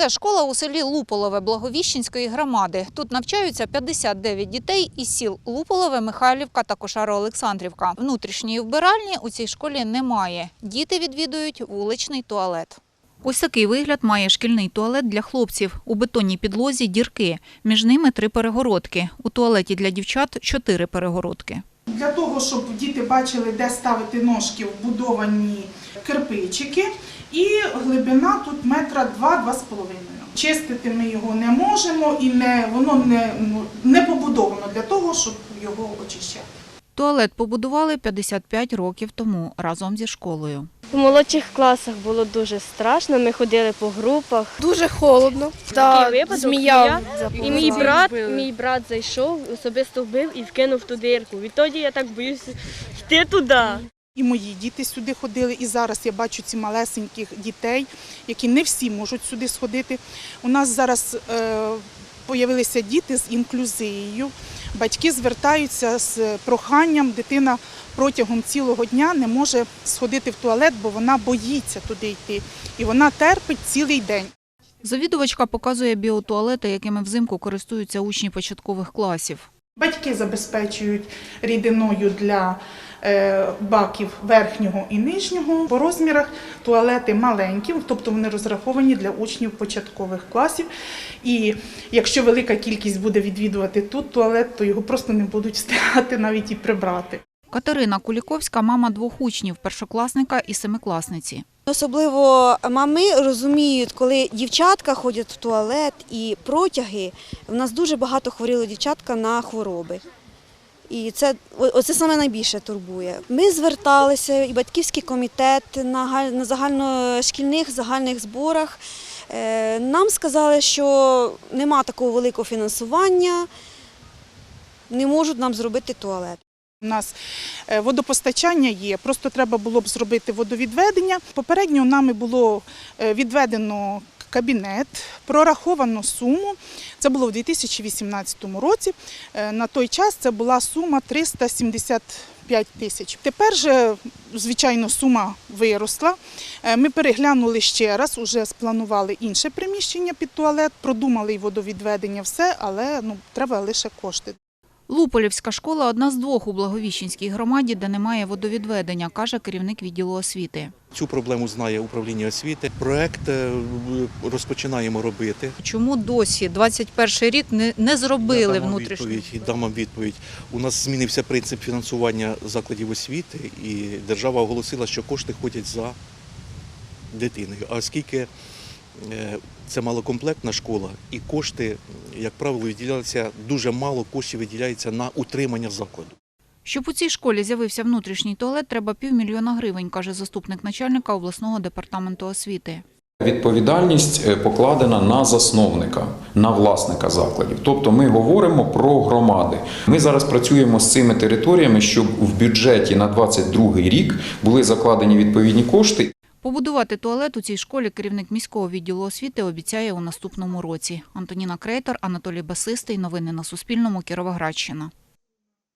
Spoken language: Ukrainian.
Це школа у селі Луполове Благовіщенської громади. Тут навчаються 59 дітей із сіл Луполове, Михайлівка та Кошаро-Олександрівка. Внутрішньої вбиральні у цій школі немає. Діти відвідують вуличний туалет. Ось такий вигляд має шкільний туалет для хлопців. У бетонній підлозі дірки. Між ними три перегородки. У туалеті для дівчат чотири перегородки. Для того, щоб діти бачили, де ставити ножки, вбудовані кирпичики, і глибина тут метра два-два з половиною. Чистити ми його не можемо і не, воно не, ну, не побудовано для того, щоб його очищати. Туалет побудували 55 років тому разом зі школою. У молодших класах було дуже страшно. Ми ходили по групах. Дуже холодно. Такий Та випадок, змія. І мій брат, мій брат зайшов, особисто вбив і вкинув ту дирку. Відтоді я так боюся йти туди. І мої діти сюди ходили, і зараз я бачу ці малесеньких дітей, які не всі можуть сюди сходити. У нас зараз е, появилися діти з інклюзією. Батьки звертаються з проханням, дитина протягом цілого дня не може сходити в туалет, бо вона боїться туди йти. І вона терпить цілий день. Завідувачка показує біотуалети, якими взимку користуються учні початкових класів. Батьки забезпечують рідиною для е, баків верхнього і нижнього. По розмірах туалети маленькі, тобто вони розраховані для учнів початкових класів. І якщо велика кількість буде відвідувати тут туалет, то його просто не будуть встигати навіть і прибрати. Катерина Куліковська – мама двох учнів – першокласника і семикласниці. Особливо мами розуміють, коли дівчатка ходять в туалет і протяги. У нас дуже багато хворіли дівчатка на хвороби. І це оце саме найбільше турбує. Ми зверталися, і батьківський комітет на на загальношкільних загальних зборах. Е, Нам сказали, що нема такого великого фінансування, не можуть нам зробити туалет. У нас е, водопостачання є, просто треба було б зробити водовідведення. Попередньо нами було е, відведено кабінет, прораховано суму. Це було в 2018 році. Е, На той час це була сума 375 тисяч. Тепер же, звичайно, сума виросла. Ми переглянули ще раз, уже спланували інше приміщення під туалет, продумали і водовідведення, все, але ну, треба лише кошти. Луполівська школа – одна з двох у Благовіщенській громаді, де немає водовідведення, каже керівник відділу освіти. Цю проблему знає управління освіти. Проект е, розпочинаємо робити. Чому досі 21 рік не, не зробили Я дам внутрішню? відповідь, дам вам відповідь. У нас змінився принцип фінансування закладів освіти, і держава оголосила, що кошти ходять за дитиною. А оскільки це малокомплектна школа, і кошти, як правило, виділяються дуже мало коштів виділяється на утримання закладу. Щоб у цій школі з'явився внутрішній туалет, треба півмільйона гривень, каже заступник начальника обласного департаменту освіти. Відповідальність е, покладена на засновника, на власника закладів. Тобто ми говоримо про громади. Ми зараз працюємо з цими територіями, щоб в бюджеті на 2022 рік були закладені відповідні кошти. Побудувати туалет у цій школі керівник міського відділу освіти обіцяє у наступному році. Антоніна Крейтор, Анатолій Басистий. Новини на Суспільному. Кіровоградщина.